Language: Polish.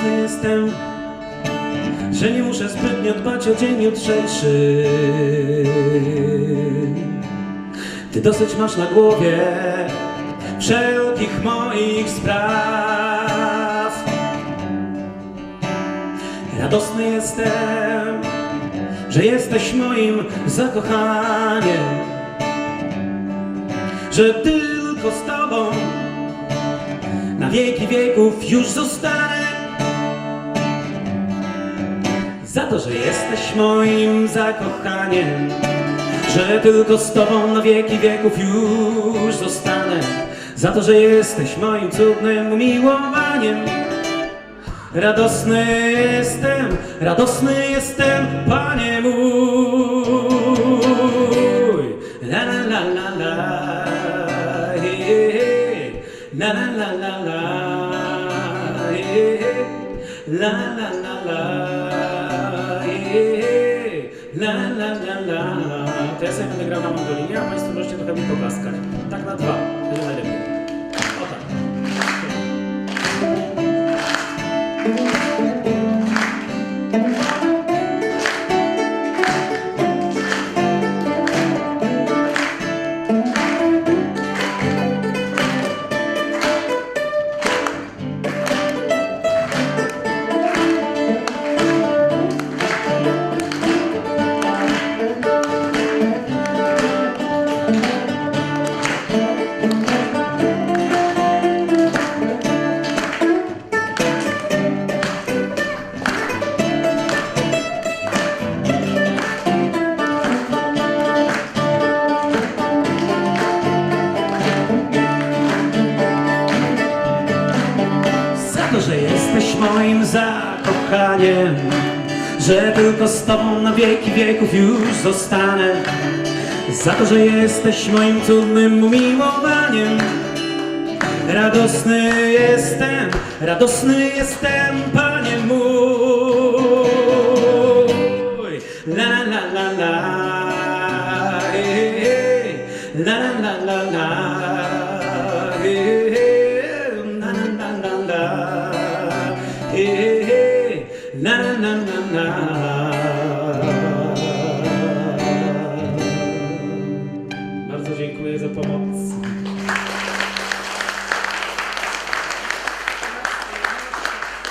Radosny jestem, że nie muszę zbytnio dbać o dzień jutrzejszy. Ty dosyć masz na głowie wszelkich moich spraw. Radosny jestem, że jesteś moim zakochaniem, że tylko z Tobą na wieki wieków już zostanę. Za to, że jesteś moim zakochaniem, że tylko z Tobą na wieki wieków już zostanę. Za to, że jesteś moim cudnym umiłowaniem. Radosny jestem, radosny jestem, Panie mój. La la la la la, la la la la la, la la la la. La la la la. Ja będę grał na mandolinie, a Państwo możecie trochę mi poklaskać. Tak na dwa, moim zakochaniem Że tylko z Tobą na wieki wieków już zostanę Za to, że jesteś moim cudnym umiłowaniem Radosny jestem, radosny jestem, Panie mój La la la la. La la la la. La la la la la hey, hey,